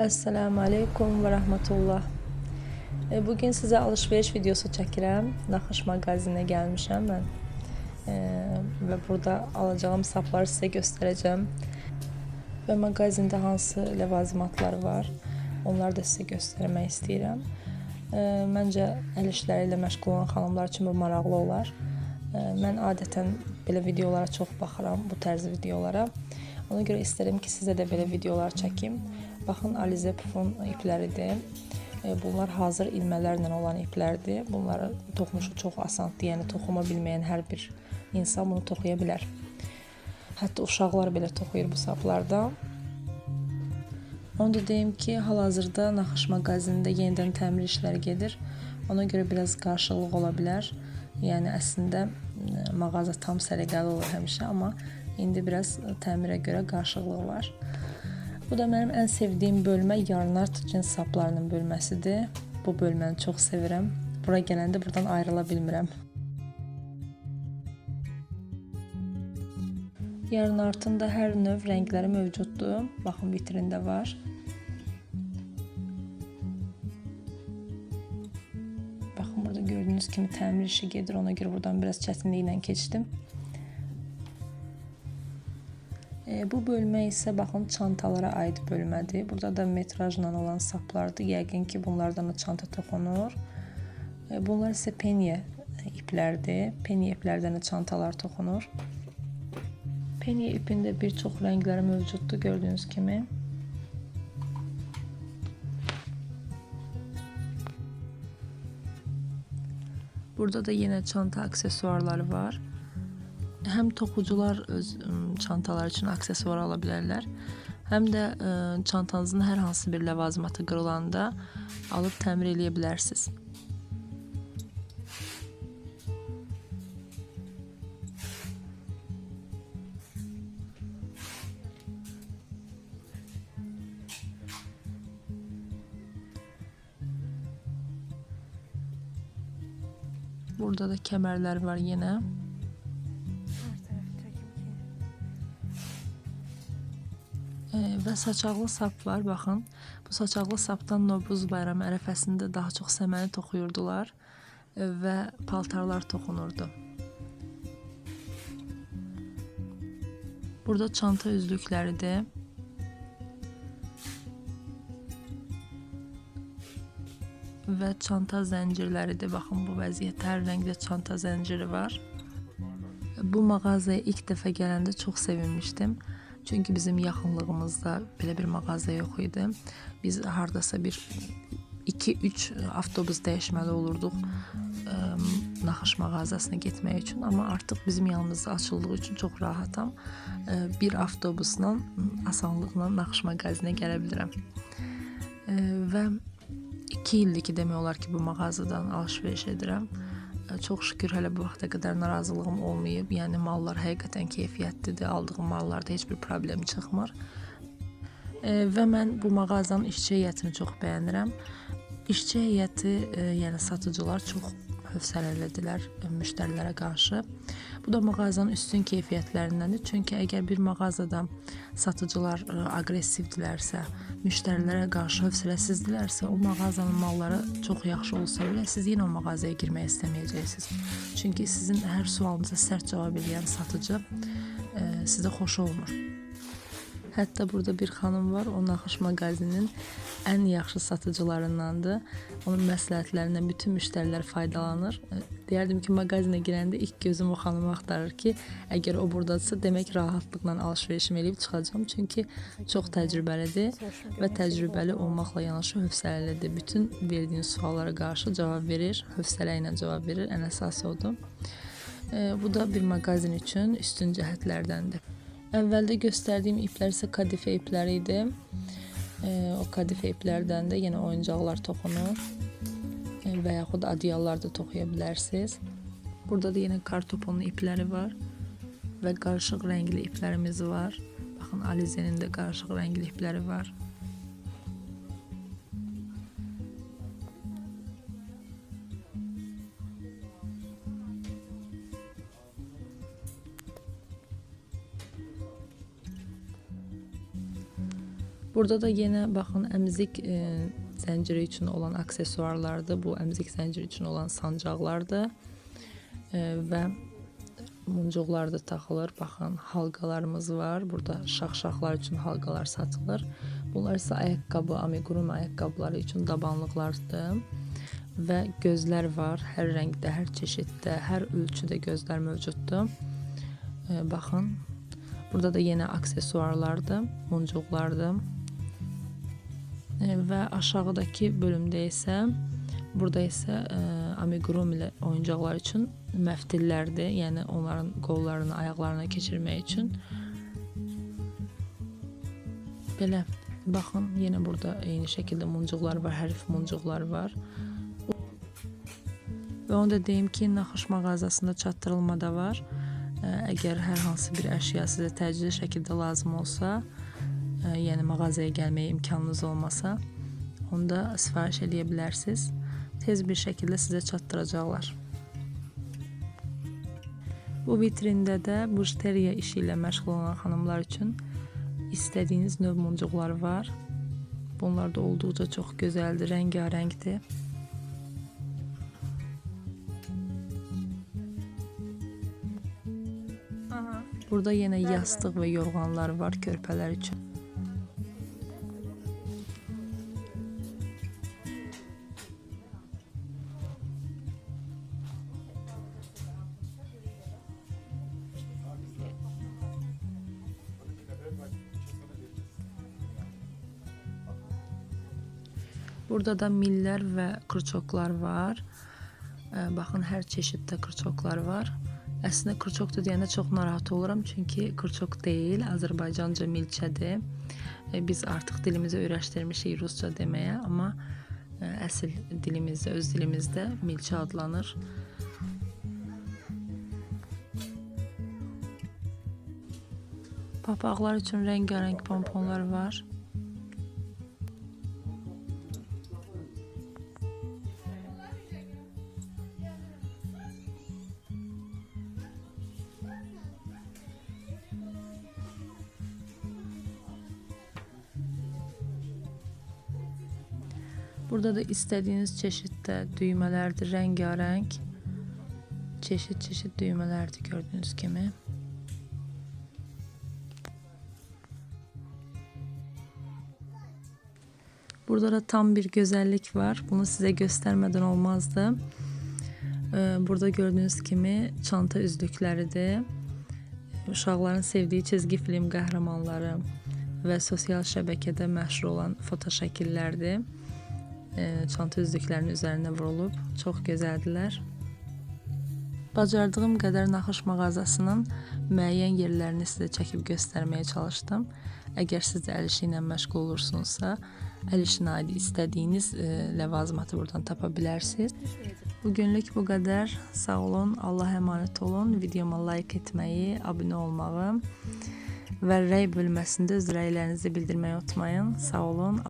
Esselamu Aleyküm ve Rahmetullah. E, Bugün size alışveriş videosu çəkirəm. Naxış mağazinə gəlmişəm mən. E, və burada alacağım sapları sizə göstərəcəm. Və mağazində hansı ləvazimatlar var, onları da sizə göstərmək istəyirəm. E, Məncə əl işləri ilə olan xanımlar üçün bu maraqlı olar. Mən adətən belə videolara çox baxıram, bu tərz videolara. Ona görə istədim ki, sizə də belə videolar çəkim. Baxın, Alize Pufun ipləridir. E, Bunlar hazır ilmələrlə olan iplərdir. Bunları toxunuşu çox asandır. Yəni toxuma bilməyən hər bir insan bunu toxuya bilər. Hətta uşaqlar belə toxuyur bu saplardan. Onu da deyim ki, hal-hazırda Naxış mağazinində yenidən təmir işləri gedir. Ona görə biraz qarşılıq ola bilər. Yəni əslində e, mağaza tam səliqəli olur həmişə, amma indi biraz təmirə görə qarşılıq var. Bu da mənim ən sevdiyim bölmə yarnart cins saplarının bölməsidir. Bu bölməni çox sevirəm. Bura gələndə buradan ayrıla bilmirəm. Yarnartın da hər növ rəngləri mövcuddur. Baxın vitrində var. Baxın burada gördüyünüz kimi təmir işi gedir. Ona görə buradan biraz çətinliklə keçdim. Bu bölmə isə baxın çantalara aid bölmədir. Burada da metrajla olan saplardır. Yəqin ki, bunlardan da çanta toxunur. E, bunlar isə penye iplərdir. Penye iplərdən də çantalar toxunur. Penye ipində bir çox rəngləri mövcuddur gördüyünüz kimi. Burada da yenə çanta aksesuarları var. Həm toxucular öz ım, çantalar üçün aksesuar ala bilərlər. Həm də ə, çantanızın hər hansı bir ləvazimatı qırılanda alıb təmir eləyə bilərsiniz. Burada da kəmərlər var yenə. Və saçaqlı sap var, baxın. Bu saçaqlı sapdan Novruz bayramı ərəfəsində daha çox səməni toxuyurdular və paltarlar toxunurdu. Burada çanta üzlükləridir. Və çanta zəncirləridir. Baxın bu vəziyyətdə hər rəngdə çanta zənciri var. Bu mağazaya ilk dəfə gələndə çox sevinmişdim. Çünki bizim yaxınlığımızda belə bir mağaza yox idi. Biz hardasa bir 2-3 avtobus dəyişməli olurduq ə, naxış mağazasına getmək üçün, amma artıq bizim yanımızda açıldığı üçün çox rahatam. Ə, Bir avtobusla asanlıqla naxış mağazinə gələ bilirəm. Ə, Və 2 ildir ki, demək olar ki, bu mağazadan alış-veriş edirəm. Ə, Çox şükür hələ bu vaxta qədər narazılığım olmayıb. Yəni mallar həqiqətən keyfiyyətlidir. Aldığım mallarda heç bir problem çıxmır. E, və mən bu mağazanın işçi heyətini çox bəyənirəm. İşçi heyəti, e, yəni satıcılar çox hövsələlədilər e, müştərilərə qarşı. Bu da mağazanın üstün keyfiyyətlərindəndir. Çünki əgər bir mağazada satıcılar e, aqressivdirlərsə, müştərilərə qarşı hövsələsizdirlərsə, o mağazanın malları çox yaxşı olsa belə siz yenə o mağazaya girmək istəməyəcəksiniz. Çünki sizin hər sualınıza sərt cavab edən satıcı e, sizə xoş olmur. Hətta burada bir xanım var, o naxış mağazinin ən yaxşı satıcılarındandır. Onun məsləhətlərindən bütün müştərilər faydalanır. Deyərdim ki, mağazinə girəndə ilk gözüm o xanımı axtarır ki, əgər o burdadırsa, demək rahatlıqla alış-verişimi eləyib çıxacağam. Çünki çox təcrübəlidir və təcrübəli olmaqla yanaşı hövsələlidir. Bütün verdiyin suallara qarşı cavab verir, hövsələ ilə cavab verir. Ən əsası odur. E, bu da bir mağazin üçün üstün cəhətlərdəndir. Əvvəldə göstərdiyim iplər isə kadifə ipləri idi. E, o kadifə iplərdən də yenə oyuncaqlar toxunur E, və yaxud adyallar da toxuya bilərsiniz. Burada da yenə kartoponlu ipləri var və qarışıq rəngli iplərimiz var. Baxın Alizenin də qarışıq rəngli ipləri var. Burada da yine baxın əmzik e, zənciri üçün olan aksesuarlardır. Bu əmzik zənciri üçün olan sancaqlardır. E, və muncuqlar da taxılır. Baxın, halqalarımız var. Burada şax-şaxlar üçün halqalar satılır. Bunlar isə ayaqqabı, amigurumi ayaqqabıları üçün dabanlıqlardır. Və gözlər var. Hər rəngdə, hər çeşiddə, hər ölçüdə gözlər mövcuddur. E, baxın. Burada da yenə aksesuarlardır, muncuqlardır. E, və aşağıdakı bölümdə isə burada isə e, amigurumi oyuncaqlar üçün məftillərdir. Yəni onların qollarını, ayaqlarına keçirmək üçün. Belə baxın, yenə burada eyni şəkildə muncuqlar var, hərf muncuqlar var. Və onu da deyim ki, naxış mağazasında çatdırılma da var. Ə, Əgər hər hansı bir əşya sizə təcili şəkildə lazım olsa, ə, yəni mağazaya gəlməyə imkanınız olmasa, onda sifariş eləyə bilərsiniz. Tez bir şəkildə sizə çatdıracaqlar. Bu vitrində də bujteriya işi ilə məşğul olan xanımlar üçün istədiyiniz növ muncuqlar var. Bunlar da olduqca çox gözəldir, rəngarəngdir. Burada yenə yastıq və yorğanlar var körpələr üçün. Burada da millər və qırçoklar var. Ə, Baxın, hər çeşiddə qırçoklar var. Əslində qırçokdur deyəndə çox narahat oluram, çünki qırçok deyil, Azərbaycanca milçədir. E, Biz artıq dilimizi öyrəşdirmişik rusca deməyə, amma ə, əsl dilimizdə, öz dilimizdə milçə adlanır. Papaqlar üçün rəngarəng pomponlar var. Burada da istədiyiniz çeşiddə düymələrdir, rəngarəng. Çeşid-çeşid düymələrdir gördüyünüz kimi. Burada da tam bir güzellik var. Bunu size göstermeden olmazdı. Ee, Burada gördüğünüz kimi çanta üzlükləridir. Uşaqların sevdiyi çizgi film qəhrəmanları və sosial şəbəkədə məşhur olan foto şəkillərdir. Ee, Çanta üzlüklərinin üzərinə vurulub. Çox gözəldirlər. Bacardığım qədər naxış mağazasının müəyyən yerlərini sizə çəkib göstərməyə çalışdım. Əgər siz də əl işi məşğul olursunuzsa, əl işinə aid istədiyiniz e, buradan tapa bilərsiniz. Bugünlük bu qədər. Sağ olun, Allah əmanət olun. Videoma like etməyi, abunə olmağı və rəy bölməsində öz rəylərinizi bildirməyi unutmayın. Sağ olun.